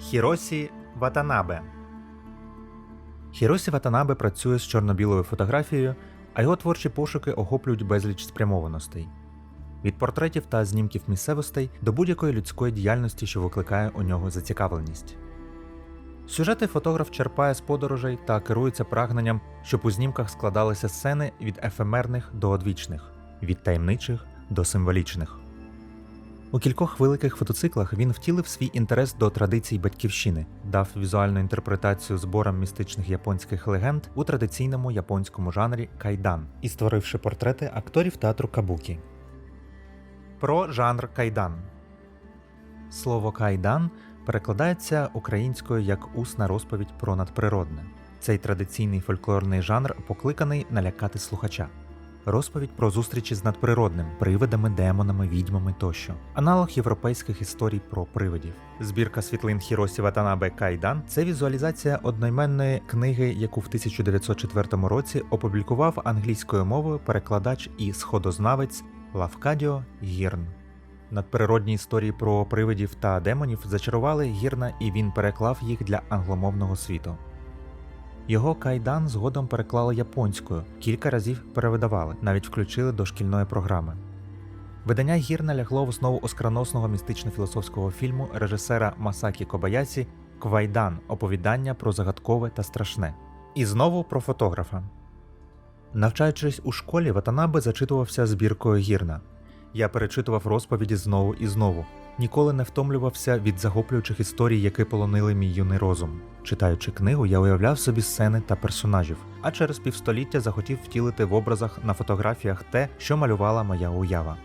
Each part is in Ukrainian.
Хіросі Ватанабе. Хіросі Ватанабе працює з чорно-білою фотографією, а його творчі пошуки охоплюють безліч спрямованостей. Від портретів та знімків місцевостей до будь-якої людської діяльності, що викликає у нього зацікавленість. Сюжети фотограф черпає з подорожей та керується прагненням, щоб у знімках складалися сцени від ефемерних до одвічних, від таємничих до символічних. У кількох великих фотоциклах він втілив свій інтерес до традицій батьківщини, дав візуальну інтерпретацію зборам містичних японських легенд у традиційному японському жанрі кайдан і створивши портрети акторів театру кабукі. Про жанр кайдан. Слово кайдан перекладається українською як усна розповідь про надприродне. Цей традиційний фольклорний жанр покликаний налякати слухача. Розповідь про зустрічі з надприродним, привидами, демонами, відьмами тощо. Аналог європейських історій про привидів. Збірка світлин Хіросі Ватанабе Кайдан це візуалізація одноіменної книги, яку в 1904 році опублікував англійською мовою перекладач і сходознавець Лавкадіо Гірн. Надприродні історії про привидів та демонів зачарували Гірна, і він переклав їх для англомовного світу. Його кайдан згодом переклали японською, кілька разів перевидавали, навіть включили до шкільної програми. Видання гірна лягло в основу оскароносного містично-філософського фільму режисера Масакі Кобаясі Квайдан оповідання про загадкове та страшне. І знову про фотографа. Навчаючись у школі, Ватанабе зачитувався збіркою гірна. Я перечитував розповіді знову і знову. Ніколи не втомлювався від захоплюючих історій, які полонили мій юний розум. Читаючи книгу, я уявляв собі сцени та персонажів, а через півстоліття захотів втілити в образах на фотографіях те, що малювала моя уява.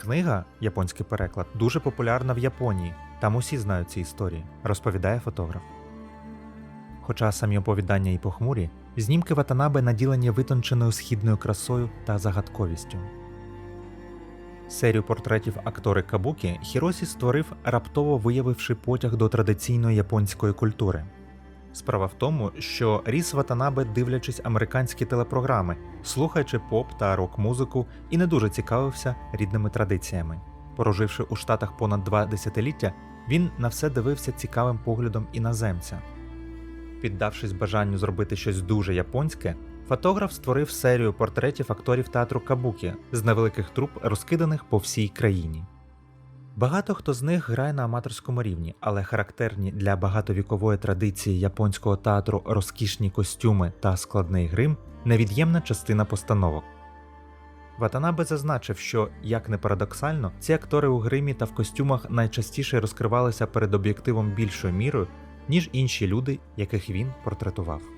Книга, японський переклад, дуже популярна в Японії. Там усі знають ці історії, розповідає фотограф. Хоча самі оповідання і похмурі, знімки Ватанабе наділені витонченою східною красою та загадковістю. Серію портретів актори Кабукі Хіросі створив, раптово виявивши потяг до традиційної японської культури. Справа в тому, що ріс Ватанабе, дивлячись американські телепрограми, слухаючи поп та рок-музику і не дуже цікавився рідними традиціями. Проживши у Штатах понад два десятиліття, він на все дивився цікавим поглядом іноземця. Піддавшись бажанню зробити щось дуже японське, фотограф створив серію портретів акторів театру Кабукі з невеликих труп, розкиданих по всій країні. Багато хто з них грає на аматорському рівні, але характерні для багатовікової традиції японського театру розкішні костюми та складний грим невід'ємна частина постановок. Ватанабе зазначив, що, як не парадоксально, ці актори у гримі та в костюмах найчастіше розкривалися перед об'єктивом більшою мірою, ніж інші люди, яких він портретував.